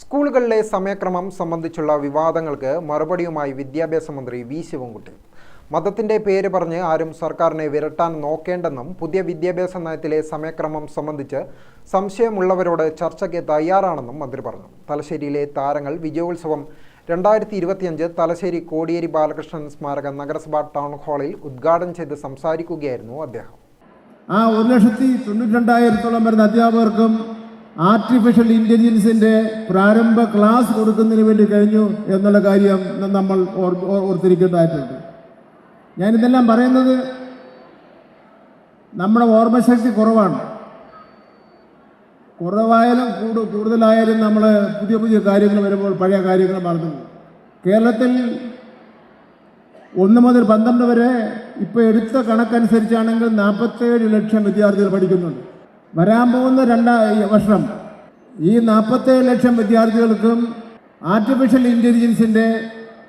സ്കൂളുകളിലെ സമയക്രമം സംബന്ധിച്ചുള്ള വിവാദങ്ങൾക്ക് മറുപടിയുമായി വിദ്യാഭ്യാസ മന്ത്രി വി ശിവൻകുട്ടി. മതത്തിന്റെ പേര് പറഞ്ഞ് ആരും സർക്കാരിനെ വിരട്ടാൻ നോക്കേണ്ടെന്നും പുതിയ വിദ്യാഭ്യാസ നയത്തിലെ സമയക്രമം സംബന്ധിച്ച് സംശയമുള്ളവരോട് ചർച്ചയ്ക്ക് തയ്യാറാണെന്നും മന്ത്രി പറഞ്ഞു. തലശ്ശേരിയിലെ താരങ്ങൾ വിജയോത്സവം രണ്ടായിരത്തി ഇരുപത്തിയഞ്ച് തലശ്ശേരി കോടിയേരി ബാലകൃഷ്ണൻ സ്മാരക നഗരസഭാ ടൗൺ ഹാളിൽ ഉദ്ഘാടനം ചെയ്ത് സംസാരിക്കുകയായിരുന്നു അദ്ദേഹം. ആ ഒരു ലക്ഷത്തി തൊണ്ണൂറ്റി രണ്ടായിരത്തോളം വരുന്ന അധ്യാപകർക്കും ആർട്ടിഫിഷ്യൽ ഇന്റലിജൻസിന്റെ പ്രാരംഭ ക്ലാസ് കൊടുക്കുന്നതിന് വേണ്ടി കഴിഞ്ഞു എന്നുള്ള കാര്യം നമ്മൾ ഓർത്തിരിക്കേണ്ടതായിട്ടുണ്ട്. ഞാനിതെല്ലാം പറയുന്നത് നമ്മുടെ ഓർമ്മശക്തി കുറവാണ്. കുറവായാലും കൂടു കൂടുതലായാലും നമ്മൾ പുതിയ പുതിയ കാര്യങ്ങൾ വരുമ്പോൾ പഴയ കാര്യങ്ങൾ മറന്നു കേരളത്തിൽ ഒന്ന് മുതൽ പന്ത്രണ്ട് വരെ ഇപ്പോൾ എടുത്ത കണക്കനുസരിച്ചാണെങ്കിൽ നാൽപ്പത്തേഴ് ലക്ഷം വിദ്യാർത്ഥികൾ പഠിക്കുന്നുണ്ട്. വരാൻ പോകുന്ന രണ്ടാ വർഷം ഈ നാൽപ്പത്തേഴ് ലക്ഷം വിദ്യാർത്ഥികൾക്കും ആർട്ടിഫിഷ്യൽ ഇന്റലിജൻസിന്റെ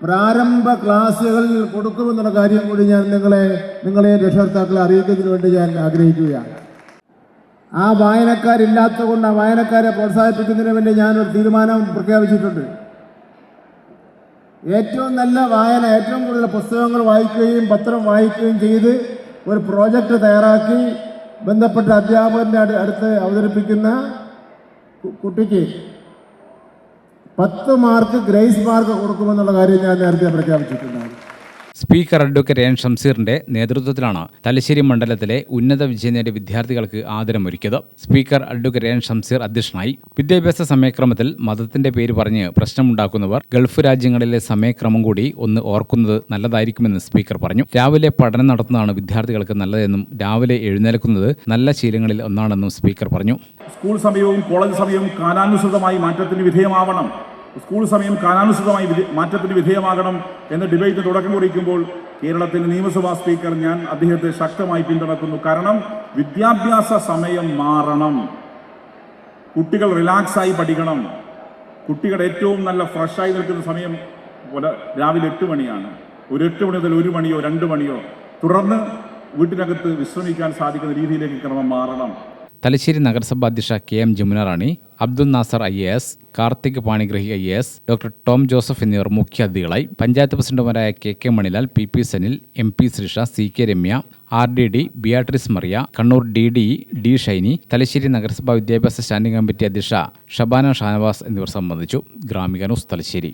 പ്രാരംഭ ക്ലാസ്സുകൾ കൊടുക്കുമെന്നുള്ള കാര്യം കൂടി ഞാൻ നിങ്ങളെ നിങ്ങളെ രക്ഷകർത്താക്കളെ അറിയിക്കുന്നതിന് വേണ്ടി ഞാൻ ആഗ്രഹിക്കുകയാണ്. ആ വായനക്കാരില്ലാത്ത കൊണ്ട് ആ വായനക്കാരെ പ്രോത്സാഹിപ്പിക്കുന്നതിന് വേണ്ടി ഞാനൊരു തീരുമാനം പ്രഖ്യാപിച്ചിട്ടുണ്ട്. ഏറ്റവും നല്ല വായന ഏറ്റവും കൂടുതൽ പുസ്തകങ്ങൾ വായിക്കുകയും പത്രം വായിക്കുകയും ചെയ്ത് ഒരു പ്രോജക്റ്റ് തയ്യാറാക്കി ബന്ധപ്പെട്ട അധ്യാപകന്റെ അടു- അടുത്ത് അവതരിപ്പിക്കുന്ന കുട്ടിക്ക് പത്ത് മാർക്ക് ഗ്രേസ് മാർക്ക് കൊടുക്കുമെന്നുള്ള കാര്യം ഞാൻ നേരത്തെ പ്രഖ്യാപിച്ചിട്ടുണ്ടായിരുന്നു. സ്പീക്കർ അഡ്വക്കേറ്റ് എൻ ഷംസീറിന്റെ നേതൃത്വത്തിലാണ് തലശ്ശേരി മണ്ഡലത്തിലെ ഉന്നത വിജയം നേടിയ വിദ്യാർത്ഥികൾക്ക് ആദരമൊരുക്കിയത്. സ്പീക്കർ അഡ്വക്കേറ്റ് എൻ ഷംസീർ അധ്യക്ഷനായി. വിദ്യാഭ്യാസ സമയക്രമത്തിൽ മതത്തിന്റെ പേര് പറഞ്ഞ് പ്രശ്നമുണ്ടാക്കുന്നവർ ഗൾഫ് രാജ്യങ്ങളിലെ സമയക്രമം കൂടി ഒന്ന് ഓർക്കുന്നത് നല്ലതായിരിക്കുമെന്ന് സ്പീക്കർ പറഞ്ഞു. രാവിലെ പഠനം നടത്തുന്നതാണ് വിദ്യാർത്ഥികൾക്ക് നല്ലതെന്നും രാവിലെ എഴുന്നേൽക്കുന്നത് നല്ല ശീലങ്ങളിൽ ഒന്നാണെന്നും സ്പീക്കർ പറഞ്ഞു. സ്കൂൾ സമയവും കോളേജ് സമയവും കാലാനുസൃതമായി മാറ്റത്തിന് വിധേയമാവണം. സ്കൂൾ സമയം കാലാനുസൃതമായി മാറ്റത്തിന് വിധേയമാകണം എന്ന ഡിബേറ്റ് തുടക്കം കുറിക്കുമ്പോൾ കേരളത്തിലെ നിയമസഭാ സ്പീക്കർ ഞാൻ അദ്ദേഹത്തെ ശക്തമായി പിന്തുണക്കുന്നു. കാരണം വിദ്യാഭ്യാസ സമയം മാറണം. കുട്ടികൾ റിലാക്സായി പഠിക്കണം. കുട്ടികളുടെ ഏറ്റവും നല്ല ഫ്രഷായി നിൽക്കുന്ന സമയം രാവിലെ എട്ട് മണിയാണ്. ഒരു എട്ട് മണി മുതൽ ഒരു മണിയോ രണ്ട് മണിയോ തുടർന്ന് വീട്ടിനകത്ത് വിശ്രമിക്കാൻ സാധിക്കുന്ന രീതിയിലേക്ക് ക്രമം മാറണം. തലശ്ശേരി നഗരസഭാ അധ്യക്ഷ K M Jamuna Rani Abdul Nasar I A S Karthik Panigrahi I A S doctor Tom Joseph എന്നിവർ മുഖ്യാതിഥികളായി പഞ്ചായത്ത് പ്രസിഡന്റുമാരായ K K Manilal P P Sanil M P Sreesha C K Ramya R D D Beatrice Maria Kannur D D D Shainy Thalassery നഗരസഭാ വിദ്യാഭ്യാസ standing committee അധ്യക്ഷ ഷബാന ഷാനവാസ് എന്നിവർ സംബന്ധിച്ചു. Gramika news Thalassery.